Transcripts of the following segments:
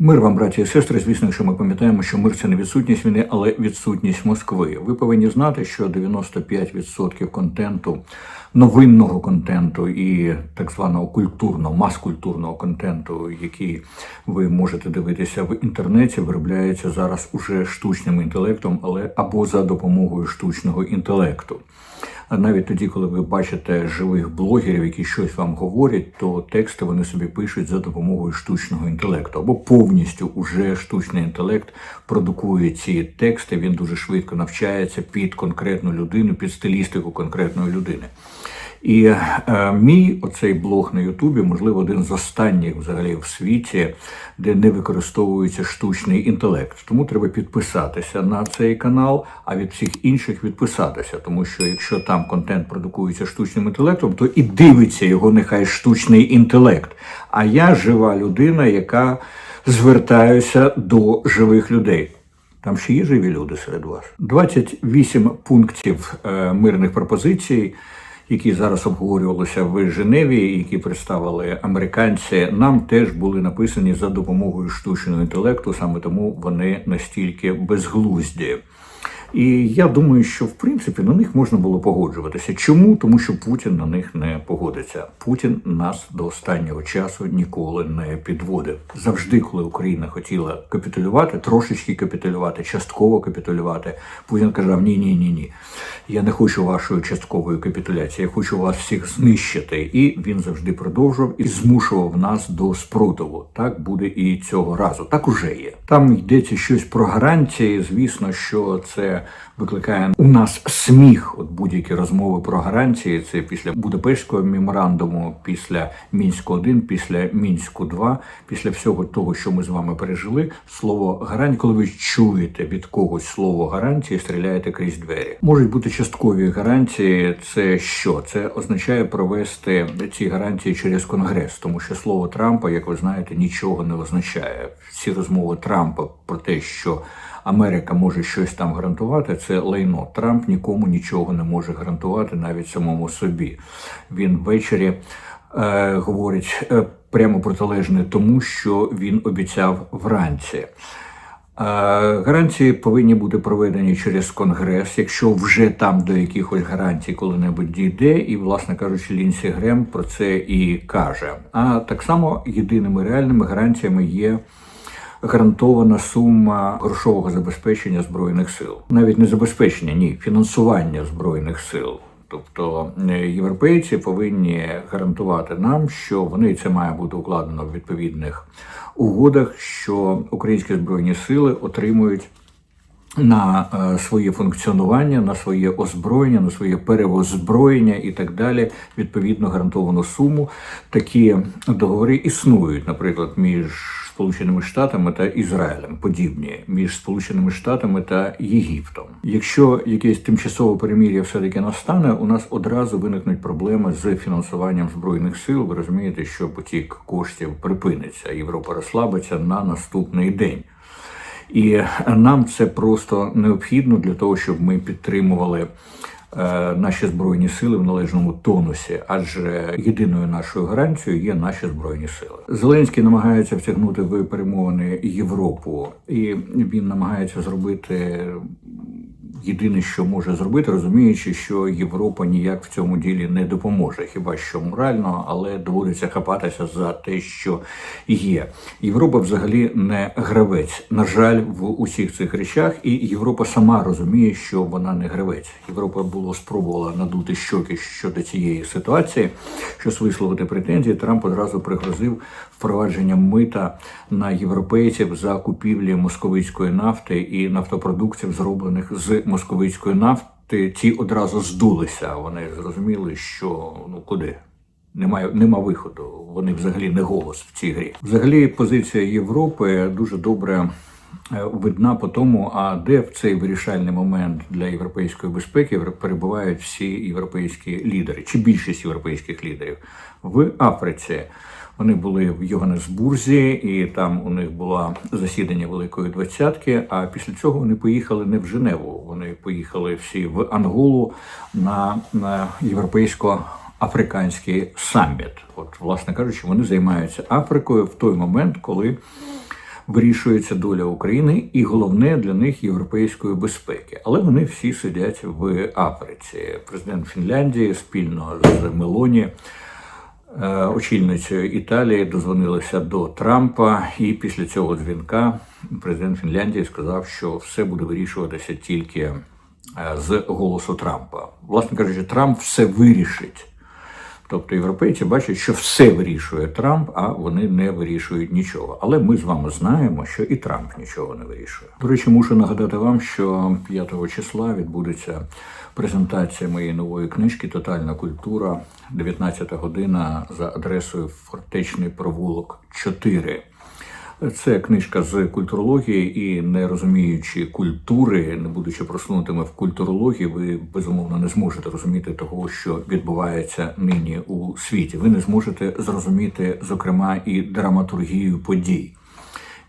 Мир вам, браті і сестри. Звісно, що ми пам'ятаємо, що мир це не відсутність війни, але відсутність Москви. Ви повинні знати, що 95% контенту, новинного контенту і так званого культурного, маскультурного контенту, який ви можете дивитися в інтернеті, виробляється зараз уже штучним інтелектом, але або за допомогою штучного інтелекту. Навіть тоді, коли ви бачите живих блогерів, які щось вам говорять, то тексти вони собі пишуть за допомогою штучного інтелекту, або повністю уже штучний інтелект продукує ці тексти. Він дуже швидко навчається під конкретну людину, під стилістику конкретної людини. І е, мій оцей блог на Ютубі, можливо, один з останніх взагалі в світі, де не використовується штучний інтелект. Тому треба підписатися на цей канал, а від всіх інших відписатися. Тому що якщо там контент продукується штучним інтелектом, то і дивиться його нехай штучний інтелект. А я жива людина, яка звертаюся до живих людей. Там ще є живі люди серед вас. 28 пунктів е, мирних пропозицій, які зараз обговорювалися в Женеві, які представили американці, нам теж були написані за допомогою штучного інтелекту, саме тому вони настільки безглузді. І я думаю, що в принципі на них можна було погоджуватися. Чому? Тому що Путін на них не погодиться. Путін нас до останнього часу ніколи не підводив. Завжди, коли Україна хотіла капітулювати, трошечки капітулювати, частково капітулювати, Путін казав: Ні, ні, ні, ні. Я не хочу вашої часткової капітуляції, я хочу вас всіх знищити. І він завжди продовжував і змушував нас до спротиву. Так буде і цього разу. Так уже є. Там йдеться щось про гарантії. Звісно, що це викликає у нас сміх. От будь-які розмови про гарантії. Це після Будапештського меморандуму, після мінську 1 після мінську 2 після всього того, що ми з вами пережили. Слово гарантії, коли ви чуєте від когось слово гарантії, стріляєте крізь двері. Можуть бути часткові гарантії. Це що? Це означає провести ці гарантії через конгрес, тому що слово Трампа, як ви знаєте, нічого не означає. Всі розмови Трампа про те, що Америка може щось там гарантувати, це лайно. Трамп нікому нічого не може гарантувати, навіть самому собі. Він ввечері е, говорить е, прямо протилежне тому, що він обіцяв вранці. Е, Гарантії повинні бути проведені через конгрес, якщо вже там до якихось гарантій коли-небудь дійде, і, власне кажучи, Лінсі Грем про це і каже. А так само єдиними реальними гарантіями є гарантована сума грошового забезпечення збройних сил, навіть не забезпечення, ні, фінансування збройних сил. Тобто е, європейці повинні гарантувати нам, що вони це має бути укладено в відповідних угодах, що українські збройні сили отримують на е, своє функціонування, на своє озброєння, на своє перевозброєння і так далі, відповідно гарантовану суму. Такі договори існують, наприклад, між Сполученими Штатами та Ізраїлем, подібні між Сполученими Штатами та Єгиптом. Якщо якесь тимчасове перемір'я все таки настане, у нас одразу виникнуть проблеми з фінансуванням збройних сил. Ви розумієте, що потік коштів припиниться, Європа розслабиться на наступний день. І нам це просто необхідно для того, щоб ми підтримували наші збройні сили в належному тонусі, адже єдиною нашою гарантією є наші збройні сили. Зеленський намагається втягнути в перемовини Європу, і він намагається зробити. Єдине, що може зробити, розуміючи, що Європа ніяк в цьому ділі не допоможе, хіба що морально, але доводиться хапатися за те, що є. Європа взагалі не гравець. На жаль, в усіх цих речах, і Європа сама розуміє, що вона не гравець. Європа було спробувала надути щоки щодо цієї ситуації, щось висловити претензії. Трамп одразу пригрозив впровадженням мита на європейців за купівлі московицької нафти і нафтопродуктів, зроблених з московицької нафти. Ті одразу здулися. Вони зрозуміли, що ну куди. Немає нема виходу. Вони взагалі не голос в цій грі. Взагалі, позиція Європи дуже добре е, видна по тому, а де в цей вирішальний момент для європейської безпеки перебувають всі європейські лідери, чи більшість європейських лідерів в Африці. Вони були в Йоганнесбурзі, і там у них було засідання Великої Двадцятки. А після цього вони поїхали не в Женеву. Вони поїхали всі в Анголу на, на європейсько-африканський саміт. От, власне кажучи, вони займаються Африкою в той момент, коли вирішується доля України, і головне для них європейської безпеки. Але вони всі сидять в Африці. Президент Фінляндії спільно з Мелоні. Е, Очільницею Італії дозвонилися до Трампа, і після цього дзвінка президент Фінляндії сказав, що все буде вирішуватися тільки е, з голосу Трампа. Власне кажучи, Трамп все вирішить. Тобто європейці бачать, що все вирішує Трамп, а вони не вирішують нічого. Але ми з вами знаємо, що і Трамп нічого не вирішує. До речі, мушу нагадати вам, що 5 числа відбудеться презентація моєї нової книжки Тотальна культура, 19 година за адресою Фортечний провулок 4. Це книжка з культурології, і не розуміючи культури, не будучи просунутими в культурології, ви безумовно не зможете розуміти того, що відбувається нині у світі. Ви не зможете зрозуміти, зокрема, і драматургію подій.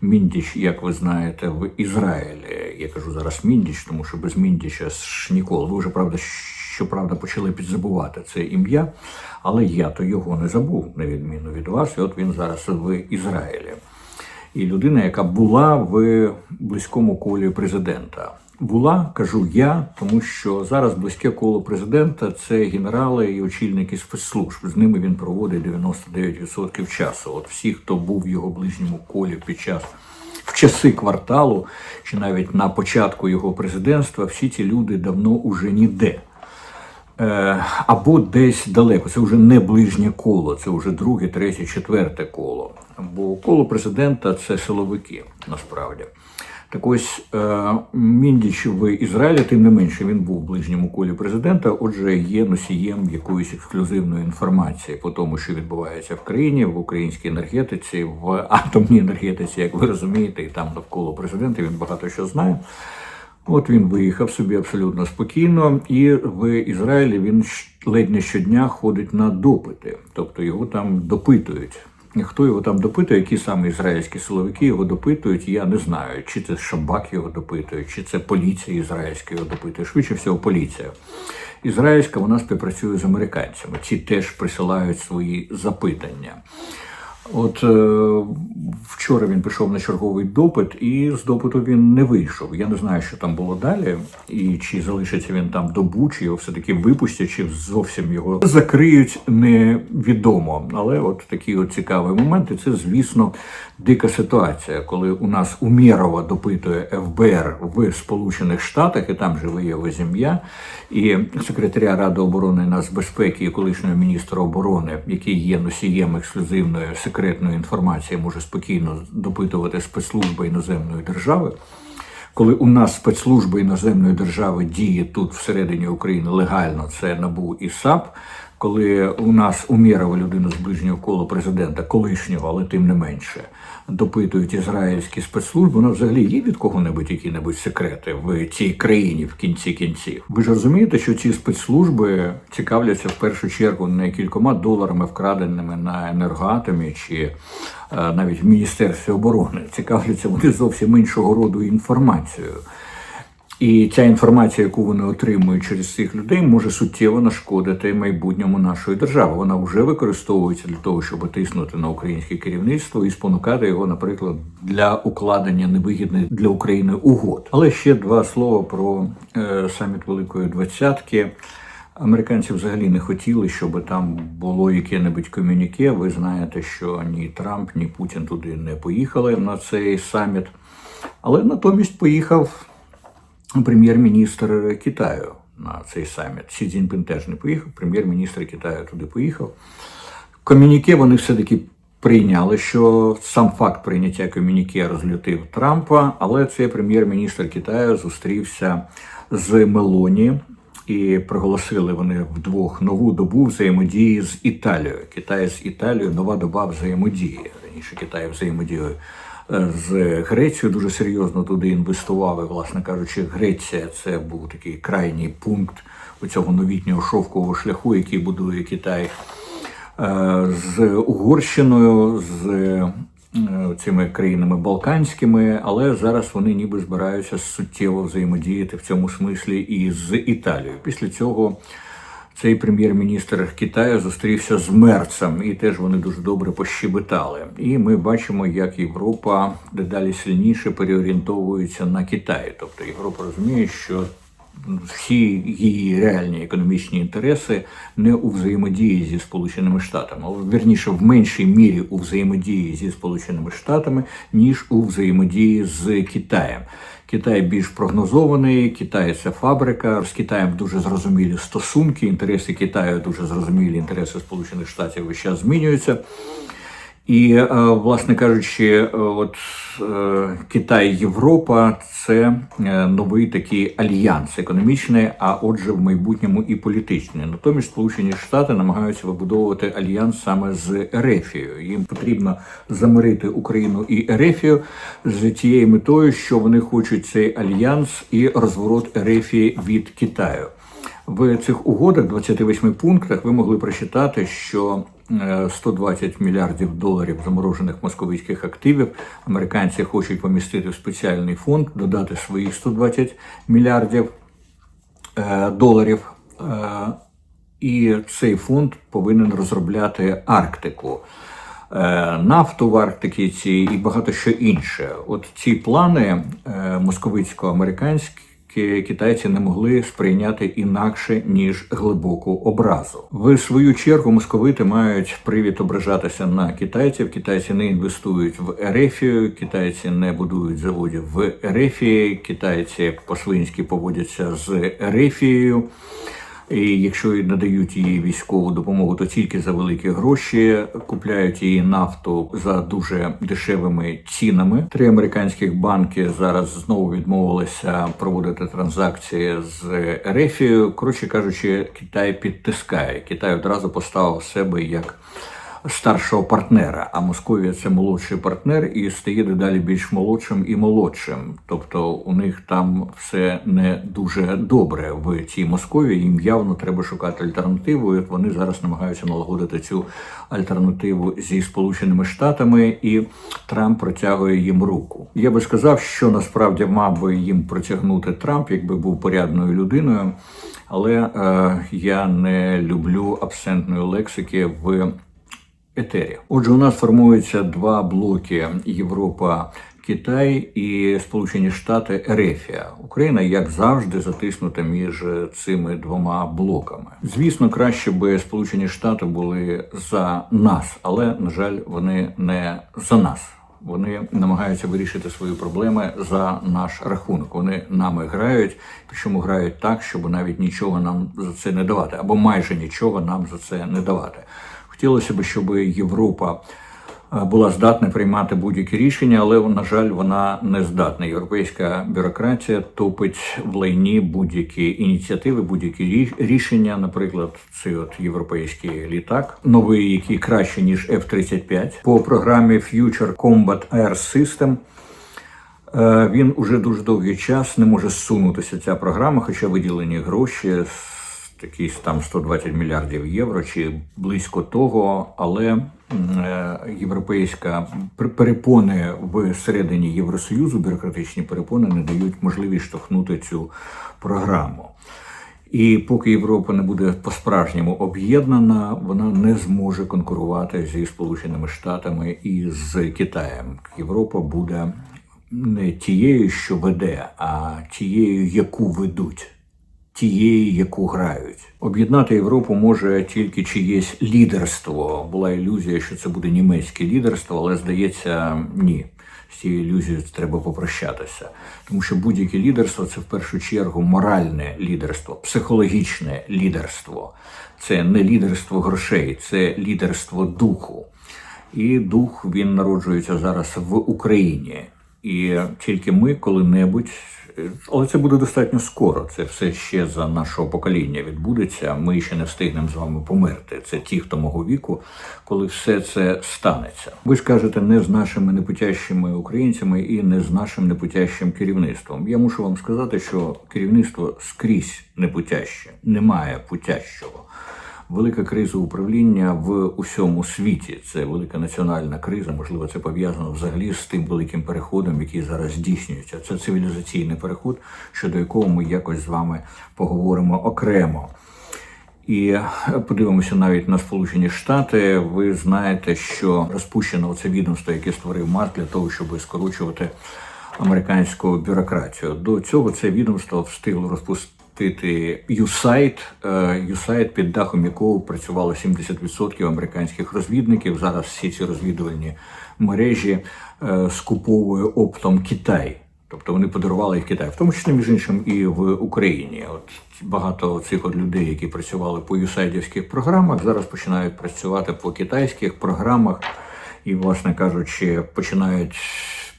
Міндіч, як ви знаєте, в Ізраїлі. Я кажу зараз Міндіч, тому що без Міндіча ж ніколи. Ви вже правда, щоправда, почали підзабувати це ім'я, але я то його не забув, на відміну від вас. І от він зараз в Ізраїлі. І людина, яка була в близькому колі президента. Була, кажу я, тому що зараз близьке коло президента це генерали і очільники спецслужб. З ними він проводить 99% часу. От всі, хто був в його ближньому колі під час в часи кварталу, чи навіть на початку його президентства, всі ці люди давно уже ніде. Е, або десь далеко. Це вже не ближнє коло, це вже друге, третє, четверте коло. Бо коло президента це силовики насправді. Так ось е, Міндіч в Ізраїлі, тим не менше, він був в ближньому колі президента. Отже, є носієм якоїсь ексклюзивної інформації по тому, що відбувається в країні, в українській енергетиці, в атомній енергетиці, як ви розумієте, і там навколо президента він багато що знає. От він виїхав собі абсолютно спокійно, і в Ізраїлі він ледь не щодня ходить на допити, тобто його там допитують. Хто його там допитує, які саме ізраїльські силовики його допитують, я не знаю. Чи це Шабак його допитує, чи це поліція ізраїльська його допитує. Швидше всього, поліція. Ізраїльська вона співпрацює з американцями. Ці теж присилають свої запитання. От е, вчора він пішов на черговий допит, і з допиту він не вийшов. Я не знаю, що там було далі, і чи залишиться він там добу, чи його все-таки випустять, чи зовсім його закриють, невідомо. Але от такий от цікавий момент, і це, звісно, дика ситуація, коли у нас Умєрова допитує ФБР в Сполучених Штатах, і там живе його сім'я, і секретаря Ради оборони нацбезпеки, і колишнього міністра оборони, який є носієм ексклюзивної секретної інформації, може спокійно допитувати спецслужби іноземної держави. Коли у нас спецслужби іноземної держави діє тут всередині України легально, це НАБУ і САП. Коли у нас умірова людина з ближнього кола президента, колишнього, але тим не менше, допитують ізраїльські спецслужби, вона взагалі є від кого-небудь які-небудь секрети в цій країні в кінці кінців. Ви ж розумієте, що ці спецслужби цікавляться в першу чергу не кількома доларами, вкраденими на енергоатомі чи е, навіть в Міністерстві оборони. Цікавляться вони зовсім іншого роду інформацією. І ця інформація, яку вони отримують через цих людей, може суттєво нашкодити майбутньому нашої держави. Вона вже використовується для того, щоб тиснути на українське керівництво і спонукати його, наприклад, для укладення невигідних для України угод. Але ще два слова про е, саміт Великої Двадцятки. Американці взагалі не хотіли, щоб там було яке-небудь комюніке. Ви знаєте, що ні Трамп, ні Путін туди не поїхали на цей саміт, але натомість поїхав прем'єр-міністр Китаю на цей саміт. Сі Цзіньпін теж не поїхав, прем'єр-міністр Китаю туди поїхав. Комюніке вони все-таки прийняли, що сам факт прийняття комюніке розлютив Трампа, але цей прем'єр-міністр Китаю зустрівся з Мелоні. І проголосили вони вдвох нову добу взаємодії з Італією. Китай з Італією нова доба взаємодії. Раніше Китай взаємодіяв з Грецією дуже серйозно туди інвестував. І, власне кажучи, Греція це був такий крайній пункт у цього новітнього шовкового шляху, який будує Китай е, з Угорщиною, з е, цими країнами Балканськими, але зараз вони ніби збираються суттєво взаємодіяти в цьому смислі і з Італією. Після цього Цей прем'єр-міністр Китаю зустрівся з мерцем, і теж вони дуже добре пощебетали. І ми бачимо, як Європа дедалі сильніше переорієнтовується на Китай. Тобто Європа розуміє, що всі її реальні економічні інтереси не у взаємодії зі Сполученими Штатами, вірніше в меншій мірі у взаємодії зі Сполученими Штатами, ніж у взаємодії з Китаєм. Китай більш прогнозований, Китай це фабрика. З Китаєм дуже зрозумілі стосунки. Інтереси Китаю дуже зрозумілі, інтереси Сполучених Штатів весь час змінюються. І, е, власне кажучи, е, от е, Китай, Європа це новий такий альянс економічний, а отже, в майбутньому і політичний. Натомість Сполучені Штати намагаються вибудовувати альянс саме з Ерефією. Їм потрібно замирити Україну і Ерефію з тією метою, що вони хочуть цей альянс і розворот Ерефії від Китаю. В цих угодах, 28 пунктах, ви могли прочитати, що 120 е, мільярдів доларів заморожених московицьких активів американці хочуть помістити в спеціальний фонд, додати свої 120 мільярдів е, доларів. Е, і цей фонд повинен розробляти Арктику. Нафту в Арктиці і багато що інше. От ці плани московицько-американські китайці не могли сприйняти інакше ніж глибоку образу. В свою чергу московити мають привід ображатися на китайців. Китайці не інвестують в Ерефію, китайці не будують заводів в Ерефії, китайці по-свинськи поводяться з Ерефією. І якщо надають їй військову допомогу, то тільки за великі гроші купляють її нафту за дуже дешевими цінами. Три американських банки зараз знову відмовилися проводити транзакції з Ерефією. Коротше кажучи, Китай підтискає. Китай одразу поставив себе як старшого партнера, а Московія це молодший партнер і стає дедалі більш молодшим і молодшим. Тобто у них там все не дуже добре в цій Москові. Їм явно треба шукати альтернативу. і от Вони зараз намагаються налагодити цю альтернативу зі Сполученими Штатами, і Трамп протягує їм руку. Я би сказав, що насправді мав би їм протягнути Трамп, якби був порядною людиною. Але е, я не люблю абсентної лексики в етері. Отже, у нас формуються два блоки: Європа. Китай і Сполучені Штати Ерефія. Україна, як завжди, затиснута між цими двома блоками. Звісно, краще би Сполучені Штати були за нас, але на жаль, вони не за нас. Вони намагаються вирішити свої проблеми за наш рахунок. Вони нами грають, причому грають так, щоб навіть нічого нам за це не давати, або майже нічого нам за це не давати. Хотілося б, щоб Європа е, була здатна приймати будь-які рішення, але на жаль, вона не здатна. Європейська бюрократія топить в лайні будь-які ініціативи, будь-які рішення. Наприклад, цей от європейський літак, новий, який краще ніж F-35, по програмі Future Combat Air System. Е, він уже дуже довгий час не може зсунутися ця програма, хоча виділені гроші якісь там 120 мільярдів євро чи близько того, але е, європейська перепони в середині Євросоюзу, бюрократичні перепони не дають можливість штовхнути цю програму. І поки Європа не буде по-справжньому об'єднана, вона не зможе конкурувати зі Сполученими Штатами і з Китаєм. Європа буде не тією, що веде, а тією, яку ведуть тієї, яку грають. Об'єднати Європу може тільки чиєсь лідерство. Була ілюзія, що це буде німецьке лідерство, але здається, ні. З цією ілюзією треба попрощатися, тому що будь-яке лідерство це в першу чергу моральне лідерство, психологічне лідерство. Це не лідерство грошей, це лідерство духу. І дух він народжується зараз в Україні. І тільки ми коли-небудь але це буде достатньо скоро. Це все ще за нашого покоління відбудеться. Ми ще не встигнемо з вами померти. Це ті, хто мого віку, коли все це станеться. Ви ж кажете, не з нашими непутящими українцями і не з нашим непутящим керівництвом. Я мушу вам сказати, що керівництво скрізь непутяще, немає путящого велика криза управління в усьому світі. Це велика національна криза. Можливо, це пов'язано взагалі з тим великим переходом, який зараз здійснюється. Це цивілізаційний переход, щодо якого ми якось з вами поговоримо окремо. І подивимося навіть на Сполучені Штати. Ви знаєте, що розпущено це відомство, яке створив Марк для того, щоб скорочувати американську бюрократію. До цього це відомство встигло розпустити USAID, е, USAID, під дахом якого працювало 70% американських розвідників. Зараз всі ці розвідувальні мережі е, скуповує оптом Китай. Тобто вони подарували їх Китаю, в тому числі між іншим і в Україні. От багато цих от людей, які працювали по юсайдівських програмах, зараз починають працювати по китайських програмах і, власне кажучи, починають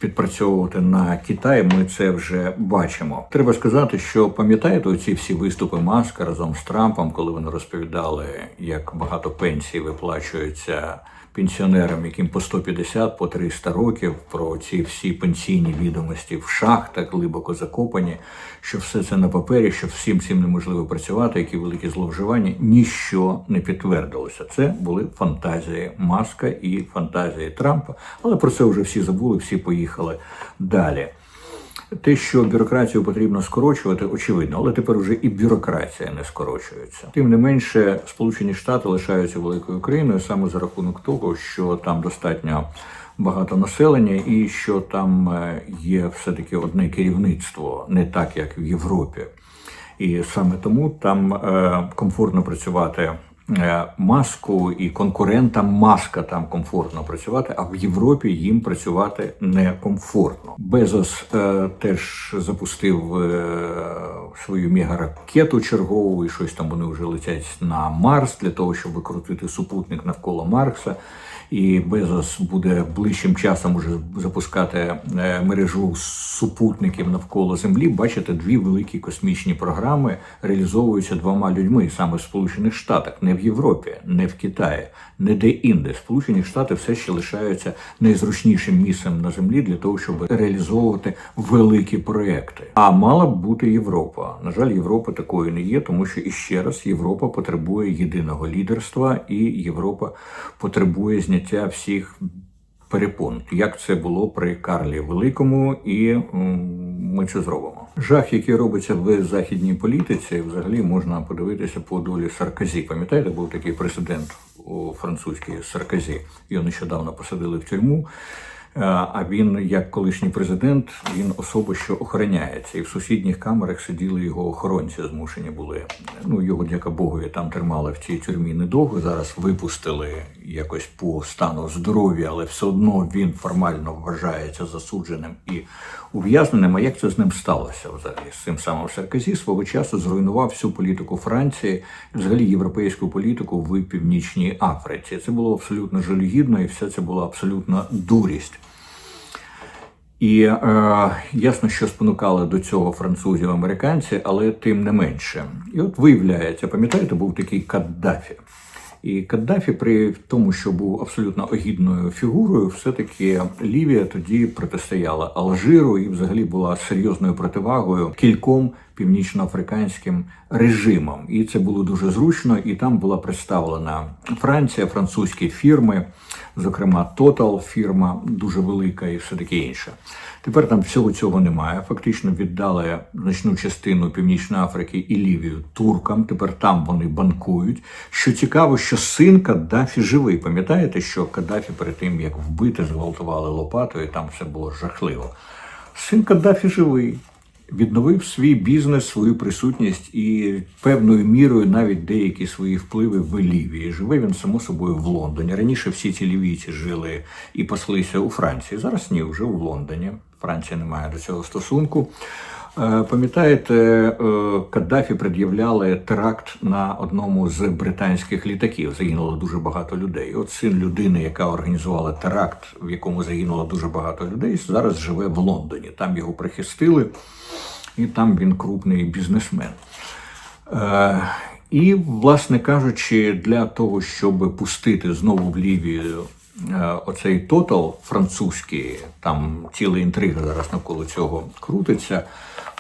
підпрацьовувати на Китай. Ми це вже бачимо. Треба сказати, що пам'ятаєте ці всі виступи Маска разом з Трампом, коли вони розповідали, як багато пенсій виплачується пенсіонерам, яким по 150, по 300 років, про ці всі пенсійні відомості в шахтах глибоко закопані, що все це на папері, що всім цим неможливо працювати, які великі зловживання, ніщо не підтвердилося. Це були фантазії Маска і фантазії Трампа. Але про це вже всі забули, всі поїхали далі. Те, що бюрократію потрібно скорочувати, очевидно, але тепер вже і бюрократія не скорочується. Тим не менше, Сполучені Штати лишаються великою країною саме за рахунок того, що там достатньо багато населення, і що там е, є все таки одне керівництво, не так як в Європі. І саме тому там е, комфортно працювати маску і конкурентам маска там комфортно працювати, а в Європі їм працювати некомфортно. Безос е, теж запустив е, свою мегаракету чергову, і щось там вони вже летять на Марс для того, щоб викрутити супутник навколо Маркса і Безос буде ближчим часом уже запускати е, мережу супутників навколо Землі. Бачите, дві великі космічні програми реалізовуються двома людьми саме в Сполучених Штатах, не в Європі, не в Китаї, не де-інде. Сполучені Штати все ще лишаються найзручнішим місцем на землі для того, щоб реалізовувати великі проекти. А мала б бути Європа. На жаль, Європа такою не є, тому що іще раз Європа потребує єдиного лідерства, і Європа потребує зняття всіх. Перепон, як це було при Карлі Великому, і ми це зробимо. Жах, який робиться в західній політиці, взагалі можна подивитися по долі Сарказі. Пам'ятаєте, був такий президент у французькій Сарказі. Його нещодавно посадили в тюрму. Е, а він, як колишній президент, він особа, що охороняється, і в сусідніх камерах сиділи його охоронці, змушені були. Ну його, дяка Богові, там тримали в цій тюрмі недовго. Зараз випустили якось по стану здоров'я, але все одно він формально вважається засудженим і ув'язненим. А як це з ним сталося? Взагалі з цим самим Сарказі свого часу зруйнував всю політику Франції, взагалі європейську політику в північній Африці. Це було абсолютно жалюгідно, і все це була абсолютна дурість. І е, ясно, що спонукали до цього французів американці, але тим не менше. І от виявляється, пам'ятаєте, був такий Каддафі. І Каддафі, при тому, що був абсолютно огідною фігурою, все-таки Лівія тоді протистояла Алжиру і, взагалі, була серйозною противагою кільком північноафриканським режимам. І це було дуже зручно. І там була представлена Франція, французькі фірми, зокрема Total фірма дуже велика і все таке інше. Тепер там всього цього немає. Фактично віддали значну частину Північної Африки і Лівію туркам. Тепер там вони банкують. Що цікаво, що син Каддафі живий. Пам'ятаєте, що Каддафі перед тим як вбити, зґвалтували лопатою, там все було жахливо. Син Каддафі живий відновив свій бізнес, свою присутність і певною мірою навіть деякі свої впливи в Лівії. Живе він само собою в Лондоні. Раніше всі ці лівійці жили і паслися у Франції. Зараз ні, вже в Лондоні. Франція не має до цього стосунку. Е, пам'ятаєте, е, Каддафі пред'являли теракт на одному з британських літаків. Загинуло дуже багато людей. От син людини, яка організувала теракт, в якому загинуло дуже багато людей, зараз живе в Лондоні. Там його прихистили, і там він крупний бізнесмен. Е, і, власне кажучи, для того, щоб пустити знову в Лівію оцей тотал французький, там ціла інтрига зараз навколо цього крутиться.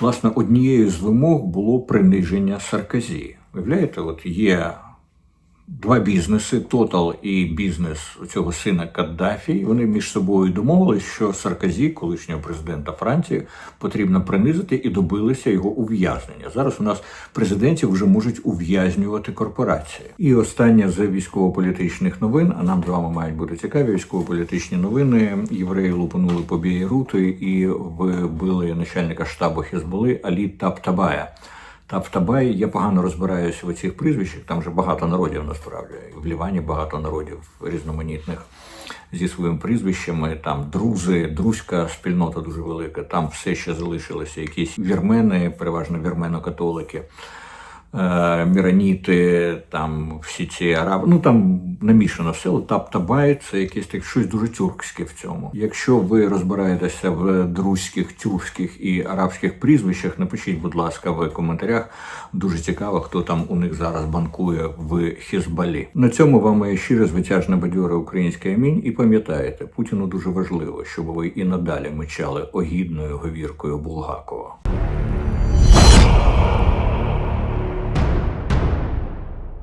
Власне, однією з вимог було приниження Сарказі. Уявляєте, от є два бізнеси Total і бізнес цього сина Каддафі. Вони між собою домовились, що Саркозі, колишнього президента Франції, потрібно принизити і добилися його ув'язнення. Зараз у нас президентів вже можуть ув'язнювати корпорації. І останнє з військово-політичних новин. А нам з вами мають бути цікаві військово-політичні новини. Євреї лупанули по Бейруту і вбили начальника штабу Хезболи Алі Таптабая. Таптабай, я погано розбираюся в цих прізвищах. Там вже багато народів насправді. В Лівані багато народів різноманітних зі своїми прізвищами. Там друзи, друзька спільнота дуже велика. Там все ще залишилися якісь вірмени, переважно вірмено-католики. Е, Міраніти, там всі ці араби, ну там намішано все. Таптабай це якесь так щось дуже тюркське в цьому. Якщо ви розбираєтеся в друзьких, тюркських і арабських прізвищах, напишіть, будь ласка, в коментарях. Дуже цікаво, хто там у них зараз банкує в Хізбалі. На цьому вам моє щире звитяжне бадьоре українське амінь. І пам'ятаєте, Путіну дуже важливо, щоб ви і надалі мечали огідною говіркою Булгакова.